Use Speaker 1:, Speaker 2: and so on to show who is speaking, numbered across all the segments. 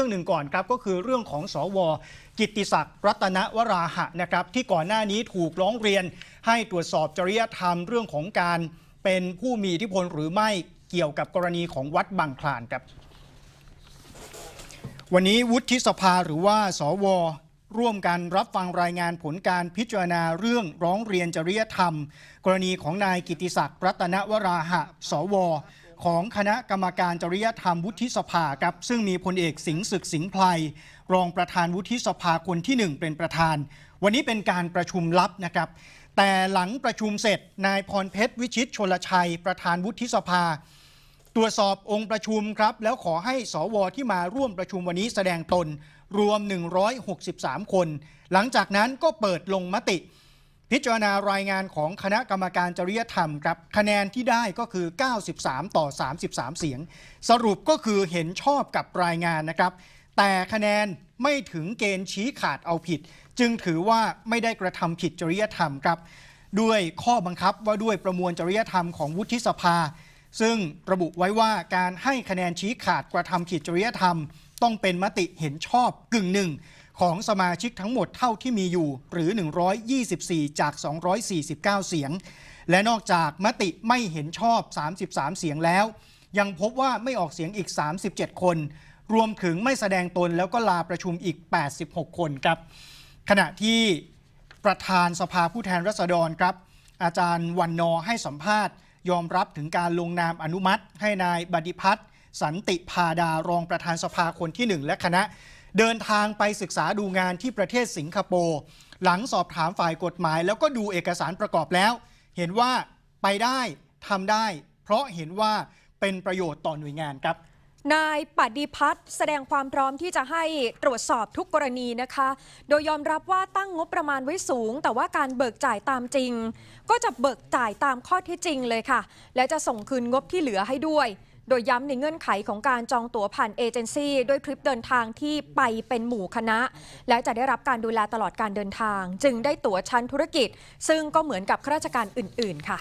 Speaker 1: รื่องหนึ่งก่อนครับก็คือเรื่องของสว กิตติศักดิ์รัตนวราหะนะครับที่ก่อนหน้านี้ถูกร้องเรียน ให้ตรวจสอบจริยธรรมเรื่องของการเป็นผู้มีอิทธิพลหรือไม่เกี่ยวกับกรณีของวัดบางคลานครับ วันนี้วุฒิสภาหรือว่าสว ร่วมกันรับฟังรายงานผลการพิจารณาเรื่องร้องเรียนจริยธรรม กรณีของนายกิติศักดิ์รัตนวราหะ สว ของคณะกรรมการจริยธรรมวุฒิสภาครับซึ่งมีพลเอกสิงห์ศึกสิงห์ไพรรองประธานวุฒิสภาคนที่หนึ่งเป็นประธาน วันนี้เป็นการประชุมลับนะครับ แต่หลังประชุมเสร็จนายพรเพชรวิชิตชลชัย ประธานวุฒิสภา ตรวจสอบองค์ประชุมครับ แล้วขอให้สวที่มาร่วมประชุมวันนี้แสดงตนรวม 163 คน หลังจากนั้นก็เปิดลงมติ พิจารณารายงานของคณะกรรมการจริยธรรมครับคะแนนที่ได้ก็คือ 93 ต่อ 33 เสียง สรุปก็คือเห็นชอบกับรายงานนะครับ แต่คะแนนไม่ถึงเกณฑ์ชี้ขาดเอาผิด จึงถือว่าไม่ได้กระทำผิดจริยธรรมครับ ด้วยข้อบังคับว่าด้วยประมวลจริยธรรมของวุฒิสภา ซึ่งระบุไว้ว่าการให้คะแนนชี้ขาดกระทำผิดจริยธรรม ต้องเป็นมติเห็นชอบกึ่งหนึ่ง ของสมาชิกทั้งหมดเท่าที่มีอยู่ หรือ 124 จาก 249 เสียง และนอกจากมติไม่เห็นชอบ 33 เสียงแล้ว ยังพบว่าไม่ออกเสียงอีก 37 คน รวมถึงไม่แสดงตนแล้วก็ลาประชุมอีก 86 คนครับ ขณะที่ประธานสภาผู้แทนราษฎรครับ อาจารย์วันนอให้สัมภาษณ์ ยอมรับถึงการลงนามอนุมัติ ให้นายบดิพัฒน์สันติพาดารองประธานสภาคนที่หนึ่งและคณะ เดินทางไปศึกษาดูงานที่ประเทศสิงคโปร์หลังสอบถามฝ่ายกฎหมาย แล้วก็ดูเอกสารประกอบแล้ว เห็นว่าไปได้ทำได้ เพราะเห็นว่าเป็นประโยชน์ต่อหน่วยงานครับ
Speaker 2: นายปฏิพัฒน์แสดงความพร้อมที่จะให้ตรวจสอบทุกกรณีนะคะ โดยยอมรับว่าตั้งงบประมาณไว้สูง แต่ว่าการเบิกจ่ายตามจริง ก็จะเบิกจ่ายตามข้อท็จจริงเลยค่ะ และจะส่งคืนงบที่เหลือให้ด้วย โดยย้ำในเงื่อนไขของการจองตั๋วผ่านเอเจนซี่ด้วยทริปเดินทางที่ไปเป็นหมู่คณะ และจะได้รับการดูแลตลอดการเดินทาง จึงได้ตั๋วชั้นธุรกิจ ซึ่งก็เหมือนกับข้าราชการอื่น ๆ ค่ะ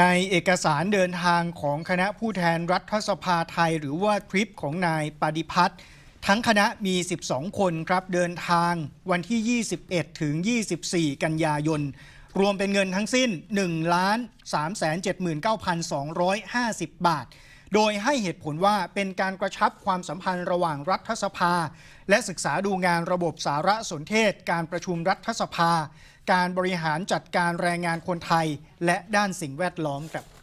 Speaker 1: ในเอกสารเดินทางของคณะผู้แทนรัฐสภาไทย หรือว่าทริปของนายปฏิพัฒน์ทั้งคณะมี 12 คนครับเดินทางวันที่ 21 ถึง 24 กันยายน รวมเป็นเงินทั้งสิ้น1ล้าน379,250 บาท โดยให้เหตุผลว่าเป็นการกระชับความสัมพันธ์ระหว่างรัฐสภา และศึกษาดูงานระบบสารสนเทศ การประชุมรัฐสภา การบริหารจัดการแรงงานคนไทย และด้านสิ่งแวดล้อมครับ